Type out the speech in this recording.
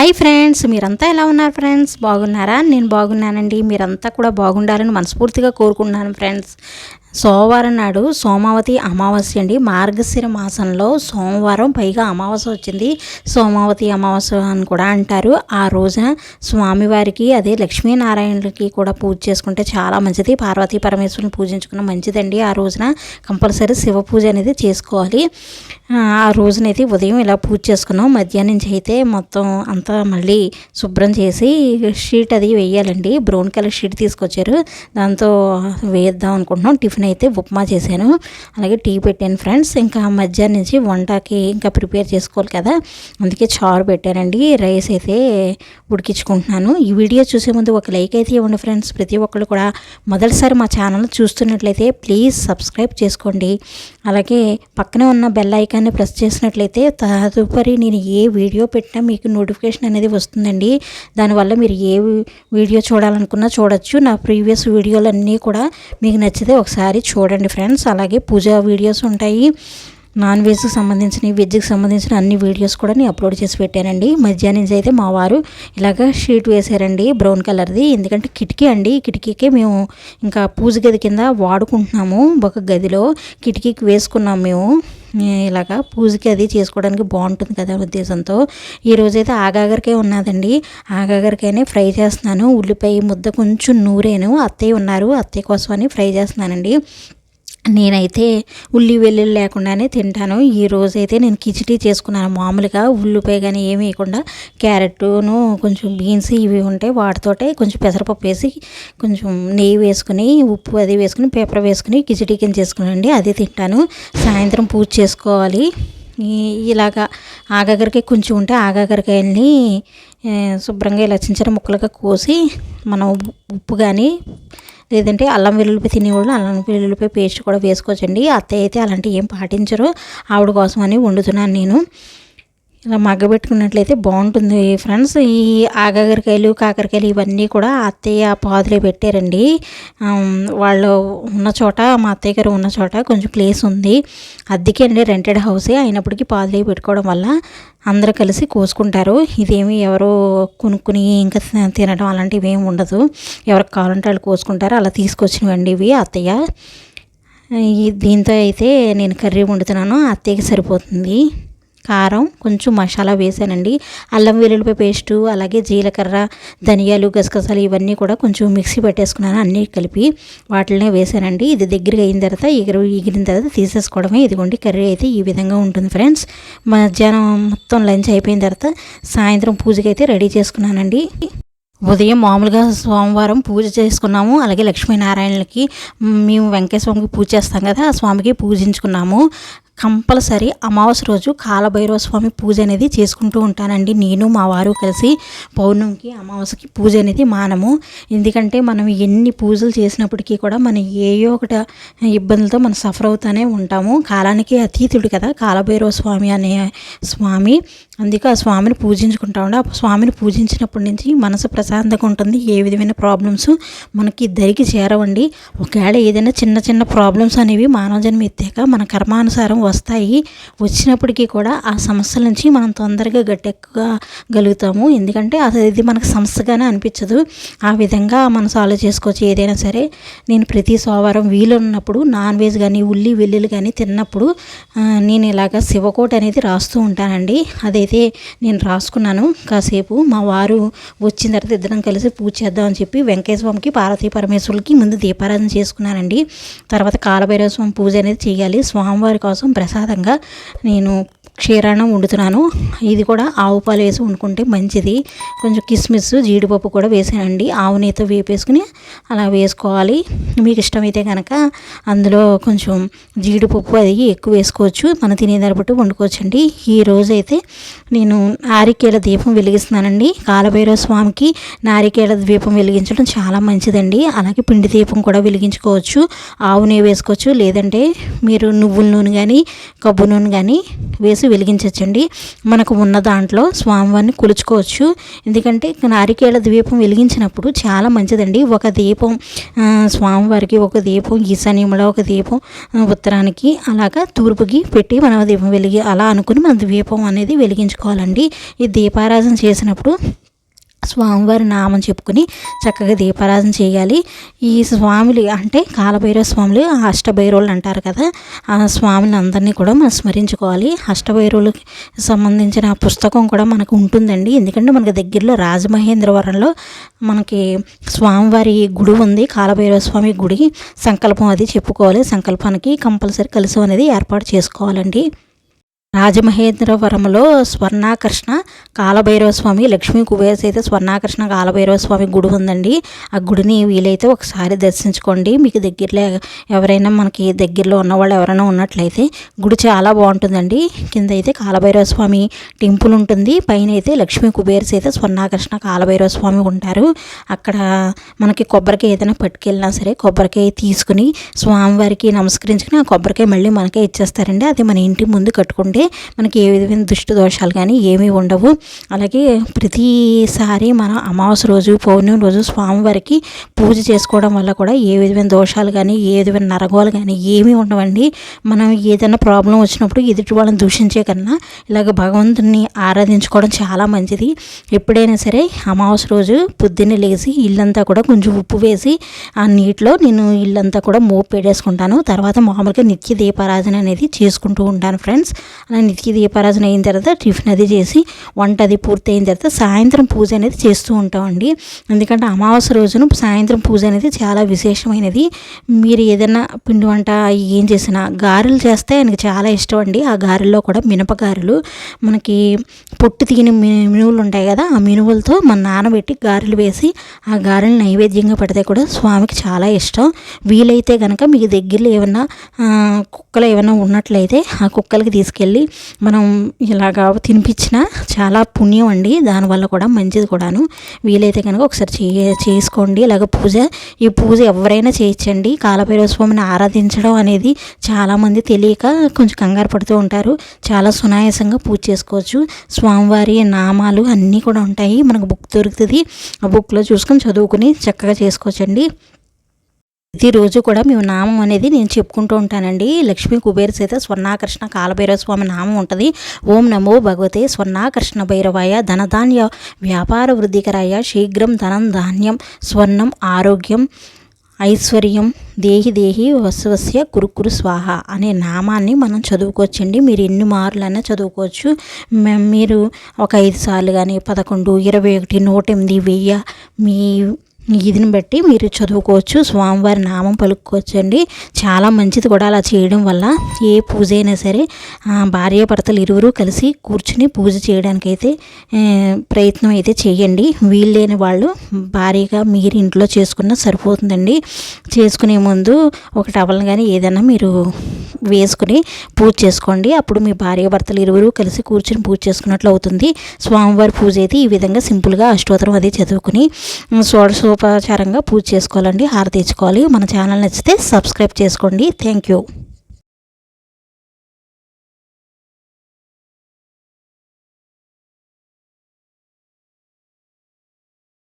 Hi friends మీరంతా ఎలా ఉన్నారు ఫ్రెండ్స్? బాగున్నారా? నేను బాగున్నానండి. మీరంతా కూడా బాగుండాలని మనస్ఫూర్తిగా కోరుకుంటున్నాను ఫ్రెండ్స్. సోమవారం నాడు సోమావతి అమావాస్య అండి. మార్గశిర మాసంలో సోమవారం పైగా అమావాస్య వచ్చింది. సోమావతి అమావాస్య అని కూడా అంటారు. ఆ రోజున స్వామివారికి అదే లక్ష్మీనారాయణులకి కూడా పూజ చేసుకుంటే చాలా మంచిది. పార్వతీ పరమేశ్వరుని పూజించుకున్న మంచిదండి. ఆ రోజున కంపల్సరీ శివ పూజ అనేది చేసుకోవాలి. ఆ రోజునైతే ఉదయం ఇలా పూజ చేసుకున్నాం. మధ్యాహ్నం నుంచి అయితే మొత్తం అంతా మళ్ళీ శుభ్రం చేసి షీట్ అది వేయాలండి. బ్రౌన్ కలర్ షీట్ తీసుకొచ్చారు. దాంతో వేద్దాం అనుకుంటున్నాం. టిఫిన్ టిఫిన్ అయితే ఉప్మా చేశాను. అలాగే టీ పెట్టాను ఫ్రెండ్స్. ఇంకా మధ్యాహ్నం నుంచి వంటకి ఇంకా ప్రిపేర్ చేసుకోవాలి కదా. అందుకే చారు పెట్టానండి. రైస్ అయితే ఉడికించుకుంటున్నాను. ఈ వీడియో చూసే ముందు ఒక లైక్ అయితే ఇవ్వండి ఫ్రెండ్స్. ప్రతి ఒక్కరు కూడా మొదటిసారి మా ఛానల్ చూస్తున్నట్లయితే ప్లీజ్ సబ్స్క్రైబ్ చేసుకోండి. అలాగే పక్కనే ఉన్న బెల్ ఐకాన్ని ప్రెస్ చేసినట్లయితే తదుపరి నేను ఏ వీడియో పెట్టినా మీకు నోటిఫికేషన్ అనేది వస్తుందండి. దానివల్ల మీరు ఏ వీడియో చూడాలనుకున్నా చూడొచ్చు. నా ప్రీవియస్ వీడియోలన్నీ కూడా మీకు నచ్చితే ఒకసారి చూడండి ఫ్రెండ్స్ అలాగే పూజా వీడియోస్ ఉంటాయి. నాన్ వెజ్కి సంబంధించిన వెజ్కి సంబంధించిన అన్ని వీడియోస్ కూడా నేను అప్లోడ్ చేసి పెట్టానండి. మధ్యాహ్నం నుంచి అయితే మా వారు ఇలాగ షీట్ వేసారండి బ్రౌన్ కలర్ది. ఎందుకంటే కిటికీ అండి కిటికీకే మేము ఇంకా పూజ గది కింద వాడుకుంటున్నాము ఒక గదిలో కిటికీకి వేసుకున్నాం మేము. ఇలాగా పూజకి అది చేసుకోవడానికి బాగుంటుంది కదా ఉద్దేశంతో. ఈరోజైతే ఆగాగరికే ఉన్నదండి. ఆగాగరికైనా ఫ్రై చేస్తున్నాను. ఉల్లిపాయ ముద్ద కొంచెం నూరేను. అత్తయ్య ఉన్నారు. అత్తయ్య కోసమని ఫ్రై చేస్తున్నానండి. నేనైతే ఉల్లి వెల్లుల్లి లేకుండానే తింటాను. ఈ రోజైతే నేను కిచిడి చేసుకున్నాను. మామూలుగా ఉల్లిపాయ కానీ ఏమి వేయకుండా క్యారెట్ను కొంచెం బీన్స్ ఇవి ఉంటే వాటితోటే కొంచెం పెసరపప్పు వేసి కొంచెం నెయ్యి వేసుకుని ఉప్పు అది వేసుకుని పేపర్ వేసుకుని కిచిడి కింద చేసుకునండి అది తింటాను. సాయంత్రం పూజ చేసుకోవాలి. ఇలాగా ఆగాగరికాయ కొంచెం ఉంటే ఆగాగరికాయల్ని శుభ్రంగా ఇలా చిన్న చిన్న ముక్కలుగా కోసి మనం ఉప్పు కానీ లేదంటే అల్లం వెల్లుల్లిపాయ తినేవాళ్ళు అల్లం వెల్లుల్లిపాయ పేస్ట్ కూడా వేసుకోవచ్చండి. అత్తయ్య అయితే అలాంటివి ఏం పాటించరు. ఆవిడ కోసం అని వండుతున్నాను నేను. ఇలా మగ్గబెట్టుకున్నట్లయితే బాగుంటుంది. ఫ్రెండ్స్ ఈ ఆగగరికాయలు కాకరకాయలు ఇవన్నీ కూడా అత్తయ్య పాదులే పెట్టారండి. వాళ్ళు ఉన్న చోట మా అత్తయ్య గారు ఉన్న చోట కొంచెం ప్లేస్ ఉంది. అద్దెకి అండి రెంటెడ్ హౌసే అయినప్పటికీ పాదులే పెట్టుకోవడం వల్ల అందరూ కలిసి కోసుకుంటారు. ఇదేమి ఎవరో కొనుక్కుని ఇంకా తినడం అలాంటివి ఏమి ఉండదు. ఎవరికి కావాలంటే వాళ్ళు కోసుకుంటారు. అలా తీసుకొచ్చినవండి ఇవి అత్తయ్య. దీంతో అయితే నేను కర్రీ వండుతున్నాను. అత్తయ్యకి సరిపోతుంది. కారం కొంచెం మసాలా వేసానండి. అల్లం వెల్లుల్లిపాయ పేస్టు అలాగే జీలకర్ర ధనియాలు గసగసాలు ఇవన్నీ కూడా కొంచెం మిక్సీ పెట్టేసుకున్నాను. అన్నీ కలిపి వాటినే వేసానండి. ఇది దగ్గరగా అయిన తర్వాత ఎగిరి ఎగిరిన తర్వాత తీసేసుకోవడమే. ఇదిగోండి కర్రీ అయితే ఈ విధంగా ఉంటుంది ఫ్రెండ్స్. మధ్యాహ్నం మొత్తం లంచ్ అయిపోయిన తర్వాత సాయంత్రం పూజకి అయితే రెడీ చేసుకున్నానండి. ఉదయం మామూలుగా సోమవారం పూజ చేసుకున్నాము. అలాగే లక్ష్మీనారాయణలకి మేము వెంకటేశ్వరంకి పూజ చేస్తాం కదా ఆ స్వామికి పూజించుకున్నాము. కంపల్సరీ అమావాస్య రోజు కాలభైరవ స్వామి పూజ అనేది చేసుకుంటూ ఉంటానండి. నేను మా వారు కలిసి పౌర్ణమికి అమావాస్యకి పూజ అనేది మానము. ఎందుకంటే మనం ఎన్ని పూజలు చేసినప్పటికీ కూడా మనం ఏ ఒకటి ఇబ్బందులతో మనం సఫర్ అవుతూనే ఉంటాము. కాలానికి అతీతుడు కదా కాలభైరవ స్వామి అనే స్వామి. అందుకే ఆ స్వామిని పూజించుకుంటా ఉండే. ఆ స్వామిని పూజించినప్పటి నుంచి మనసు ప్రశాంతంగా ఉంటుంది ఏ విధమైన ప్రాబ్లమ్స్ మనకి ఇద్దరికి చేరవండి. ఒకవేళ ఏదైనా చిన్న చిన్న ప్రాబ్లమ్స్ అనేవి మానవ జన్మ ఎత్తాక మన కర్మానుసారం వస్తాయి. వచ్చినప్పటికీ కూడా ఆ సమస్యల నుంచి మనం తొందరగా గట్టెక్కగలుగుతాము ఎందుకంటే అది మనకు సమస్యగానే అనిపించదు. ఆ విధంగా మనం సాల్వ్ చేసుకోవచ్చు. ఏదైనా సరే నేను ప్రతి సోమవారం వీలున్నప్పుడు నాన్ వెజ్ కానీ ఉల్లి వెల్లుల్లి కానీ తిన్నప్పుడు నేను ఇలాగ శివకోట అనేది రాస్తూ ఉంటానండి. అదైతే నేను రాసుకున్నాను. కాసేపు మా వారు వచ్చిన తర్వాత ఇద్దరం కలిసి పూజ చేద్దామని చెప్పి వెంకటేశ్వరంకి స్వామికి పార్వతీ పరమేశ్వరులకి ముందు దీపారాధన చేసుకున్నానండి. తర్వాత కాలభైరవ స్వామి పూజ అనేది చేయాలి. స్వామివారి కోసం ప్రసాదంగా నేను క్షీరాన్నం వండుతున్నాను. ఇది కూడా ఆవు పాలు వేసి వండుకుంటే మంచిది. కొంచెం కిస్మిస్ జీడిపప్పు కూడా వేసానండి. ఆవు నేత వేపేసుకుని అలా వేసుకోవాలి. మీకు ఇష్టమైతే కనుక అందులో కొంచెం జీడిపప్పు అది ఎక్కువ వేసుకోవచ్చు. మనం తినేదాన్ని బట్టి వండుకోవచ్చండి. ఈ రోజైతే నేను ఆరికేల దీపం వెలిగిస్తున్నానండి. కాలభైరవ స్వామికి నారికేళ దీపం వెలిగించడం చాలా మంచిదండి. అలాగే పిండి దీపం కూడా వెలిగించుకోవచ్చు. ఆవు నెయ్యి వేసుకోవచ్చు. లేదంటే మీరు నువ్వుల నూనె కానీ కబ్బు నూనె కానీ వేసి వెలిగించవచ్చండి మనకు ఉన్న దాంట్లో స్వామివారిని కొలుచుకోవచ్చు. ఎందుకంటే నారికేళ దీపం వెలిగించినప్పుడు చాలా మంచిదండి. ఒక దీపం స్వామివారికి ఒక దీపం ఈశాన్యంలో ఒక దీపం ఉత్తరానికి అలాగా తూర్పుకి పెట్టి మనం దీపం వెలిగి అలా అనుకుని మనం దీపం అనేది వెలిగించుకోవాలండి. ఈ దీపారాధన చేసినప్పుడు స్వామివారి నామం చెప్పుకొని చక్కగా దీపారాధన చేయాలి. ఈ స్వాములు అంటే కాలభైరవ స్వాములు అష్టభైరవులు అంటారు కదా ఆ స్వామిని అందరినీ కూడా మనం స్మరించుకోవాలి. అష్టభైరవులకి సంబంధించిన పుస్తకం కూడా మనకు ఉంటుందండి. ఎందుకంటే మనకి దగ్గరలో రాజమహేంద్రవరంలో మనకి స్వామివారి గుడి ఉంది కాలభైరవ స్వామి గుడి. సంకల్పం అది చెప్పుకోవాలి. సంకల్పానికి కంపల్సరీ కలిసి అనేది ఏర్పాటు చేసుకోవాలండి. రాజమహేంద్రవరంలో స్వర్ణాకర్షణ కాలభైరవ స్వామి లక్ష్మీ కుబేర్స్ అయితే స్వర్ణాకర్షణ కాలభైరవ స్వామి గుడి ఉందండి. ఆ గుడిని వీలైతే ఒకసారి దర్శించుకోండి. మీకు దగ్గరలో ఎవరైనా మనకి దగ్గరలో ఉన్న వాళ్ళు ఎవరైనా ఉన్నట్లయితే గుడి చాలా బాగుంటుందండి. కింద అయితే కాలభైరవ స్వామి టెంపుల్ ఉంటుంది. పైన అయితే లక్ష్మీ కుబేర్స్ అయితే స్వర్ణాకర్షణ కాలభైరవ స్వామి ఉంటారు. అక్కడ మనకి కొబ్బరికాయ ఏదైనా పట్టుకెళ్ళినా సరే కొబ్బరికాయ తీసుకుని స్వామివారికి నమస్కరించుకుని ఆ కొబ్బరికాయ మళ్ళీ మనకే ఇచ్చేస్తారండి. అది మన ఇంటి ముందు కట్టుకుంటే అయితే మనకి ఏ విధమైన దుష్టి దోషాలు కానీ ఏమీ ఉండవు. అలాగే ప్రతిసారి మనం అమావాస్య రోజు పౌర్ణమి రోజు స్వామివారికి పూజ చేసుకోవడం వల్ల కూడా ఏ విధమైన దోషాలు కానీ ఏ విధమైన నరగోలు కానీ ఏమీ ఉండవండి. మనం ఏదైనా ప్రాబ్లం వచ్చినప్పుడు ఎదుటి వాళ్ళని దూషించే కన్నా ఇలాగ భగవంతుని ఆరాధించుకోవడం చాలా మంచిది. ఎప్పుడైనా సరే అమావాస్య రోజు పొద్దున్నే లేచి ఇల్లంతా కూడా కొంచెం ఉప్పు వేసి ఆ నీటిలో నేను ఇల్లంతా కూడా మోపు పెట్టేసుకుంటాను తర్వాత మామూలుగా నిత్య దీపారాధన అనేది చేసుకుంటూ ఉంటాను ఫ్రెండ్స్. అలా నిత్య అయిన తర్వాత టిఫిన్ అది చేసి వంట అది పూర్తి అయిన తర్వాత సాయంత్రం పూజ అనేది చేస్తూ ఉంటామండి. ఎందుకంటే అమావాస్య రోజున సాయంత్రం పూజ అనేది చాలా విశేషమైనది. మీరు ఏదైనా పిండి వంట ఏం చేసినా గారెలు చేస్తే ఆయనకి చాలా ఇష్టం అండి ఆ గారెల్లో కూడా మినపగారెలు మనకి పొట్టు తీగిన మినువులు ఉంటాయి కదా ఆ మినువులతో మన నానబెట్టి గారెలు వేసి ఆ గారెలు నైవేద్యంగా పెడితే కూడా స్వామికి చాలా ఇష్టం. వీలైతే కనుక మీకు దగ్గరలో ఏమన్నా కుక్కలు ఏమైనా ఉన్నట్లయితే ఆ కుక్కలకి తీసుకెళ్ళి తీసుకెళ్ళి మనం ఇలాగా తినిపించిన చాలా పుణ్యం అండి. దానివల్ల కూడా మంచిది కూడాను. వీలైతే కనుక ఒకసారి చే చేసుకోండి. ఇలాగ పూజ ఈ పూజ ఎవరైనా చేయించండి కాలభైరవ స్వామిని ఆరాధించడం అనేది చాలామంది తెలియక కొంచెం కంగారు పడుతూ ఉంటారు. చాలా సునాయాసంగా పూజ చేసుకోవచ్చు. స్వామివారి నామాలు అన్నీ కూడా ఉంటాయి. మనకు బుక్ దొరుకుతుంది. ఆ బుక్లో చూసుకొని చదువుకుని చక్కగా చేసుకోవచ్చండి. ప్రతిరోజు కూడా మేము నామం అనేది నేను చెప్పుకుంటూ ఉంటానండి. లక్ష్మీ కుబేర చేత స్వర్ణాకర్షణ కాలభైరవ స్వామి నామం ఉంటుంది. ఓం నమో భగవతే స్వర్ణాకర్షణ భైరవాయ ధనధాన్య వ్యాపార వృద్ధికరాయ శీఘ్రం ధనం ధాన్యం స్వర్ణం ఆరోగ్యం ఐశ్వర్యం దేహి దేహి వసవస్య కురుకురు స్వాహ అనే నామాన్ని మనం చదువుకోవచ్చండి. మీరు ఎన్ని మార్లైనా చదువుకోవచ్చు. మీరు ఒక ఐదు సార్లు కానీ పదకొండు ఇరవై ఒకటి నూట ఎనిమిది వెయ్యి మీ ఇదిని బట్టి మీరు చదువుకోవచ్చు స్వామివారి నామం పలుకోవచ్చు అండి చాలా మంచిది కూడా అలా చేయడం వల్ల. ఏ పూజ అయినా సరే భార్యాభర్తలు ఇరువురు కలిసి కూర్చుని పూజ చేయడానికైతే ప్రయత్నం అయితే చేయండి. వీళ్ళేని వాళ్ళు భారీగా మీరు ఇంట్లో చేసుకున్న సరిపోతుందండి. చేసుకునే ముందు ఒక టవల్ కానీ ఏదైనా మీరు వేసుకుని పూజ చేసుకోండి. అప్పుడు మీ భార్యాభర్తలు ఇరువురు కలిసి కూర్చుని పూజ చేసుకున్నట్లు అవుతుంది. స్వామివారి పూజ అయితే ఈ విధంగా సింపుల్గా అష్టోత్తరం అది చదువుకుని షోడశోపచారంగా పూజ చేసుకోవాలండి. హారతి ఇచ్చుకోవాలి. మన ఛానల్ నచ్చితే సబ్స్క్రైబ్ చేసుకోండి. Thank you.